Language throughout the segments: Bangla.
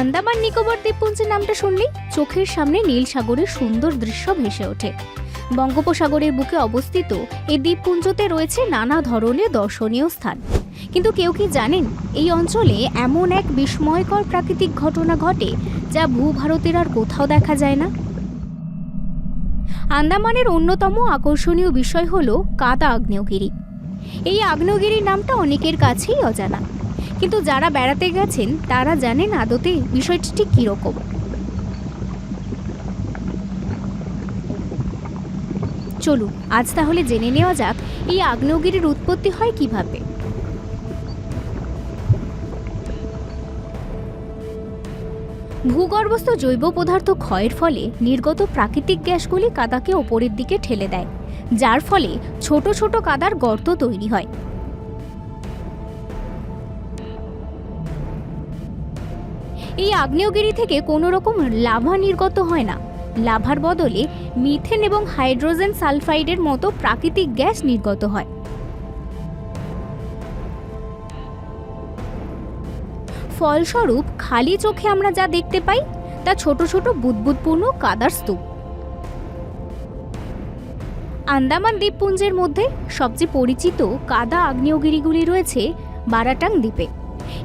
আন্দামান নিকোবর দ্বীপপুঞ্জের নামটা শুনলেই চোখের সামনে নীল সাগরের সুন্দর দৃশ্য ভেসে ওঠে। বঙ্গোপসাগরের বুকে অবস্থিত এই দ্বীপপুঞ্জতে রয়েছে নানা ধরনের দর্শনীয় স্থান। কিন্তু কেউ কি জানেন এই অঞ্চলে এমন এক বিস্ময়কর প্রাকৃতিক ঘটনা ঘটে যা ভূভারতের আর কোথাও দেখা যায় না? আন্দামানের অন্যতম আকর্ষণীয় বিষয় হল কাদা আগ্নেয়গিরি। এই আগ্নেয়গিরির নামটা অনেকের কাছেই অজানা। কিন্তু যারা বেড়াতে গেছেন, তারা জানেন আদতে বিষয়টি ঠিক কীরকম। চলুন, আজ তাহলে জেনে নেওয়া যাক, এই আগ্নেয়গিরির উৎপত্তি হয় কীভাবে। ভূগর্ভস্থ জৈব পদার্থ ক্ষয়ের ফলে নির্গত প্রাকৃতিক গ্যাসগুলি কাদাকে ওপরের দিকে ঠেলে দেয়, যার ফলে ছোট ছোট কাদার গর্ত তৈরি হয়। এই আগ্নেয়গিরি থেকে কোনো রকম লাভা নির্গত হয় না। লাভার বদলে মিথেন এবং হাইড্রোজেন সালফাইডের মতো প্রাকৃতিক গ্যাস নির্গত হয়। ফলস্বরূপ, খালি চোখে আমরা যা দেখতে পাই, তা ছোট ছোট বুদবুদপূর্ণ কাদার স্তূপ। আন্দামান দ্বীপপুঞ্জের মধ্যে সবচেয়ে পরিচিত কাদা আগ্নেয়গিরিগুলি রয়েছে বারাটাং দ্বীপে।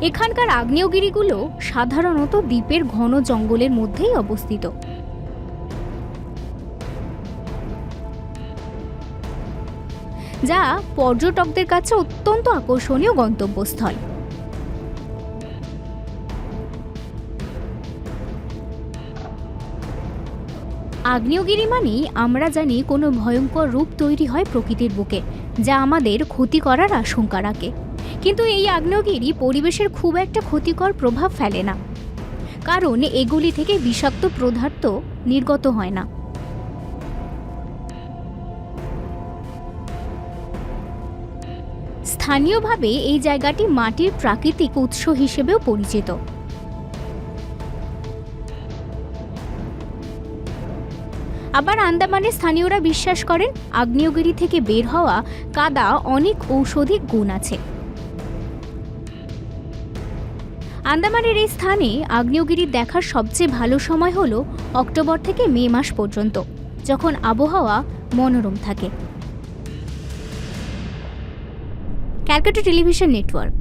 এখানকার আগ্নেয়গিরিগুলো সাধারণত দ্বীপের ঘন জঙ্গলের মধ্যেই অবস্থিত। যা পর্যটকদের কাছে অত্যন্ত আকর্ষণীয় গন্তব্যস্থল। আগ্নেয়গিরি মানেই আমরা জানি কোনো ভয়ঙ্কর রূপ তৈরি হয় প্রকৃতির বুকে, যা আমাদের ক্ষতি করার আশঙ্কা রাখে। কিন্তু এই আগ্নেয়গিরি পরিবেশের খুব একটা ক্ষতিকর প্রভাব ফেলে না। কারণ এগুলি থেকে বিষাক্ত পদার্থ নির্গত হয় না। স্থানীয়ভাবে এই জায়গাটি মাটির প্রাকৃতিক উৎস হিসেবেও পরিচিত। আবার আন্দামানের স্থানীয়রা বিশ্বাস করেন, আগ্নেয়গিরি থেকে বের হওয়া কাদা অনেক ঔষধিক গুণ আছে। আন্দামানের এই স্থানে আগ্নেয়গিরি দেখার সবচেয়ে ভালো সময় হল অক্টোবর থেকে মে মাস পর্যন্ত, যখন আবহাওয়া মনোরম থাকে। Calcutta television network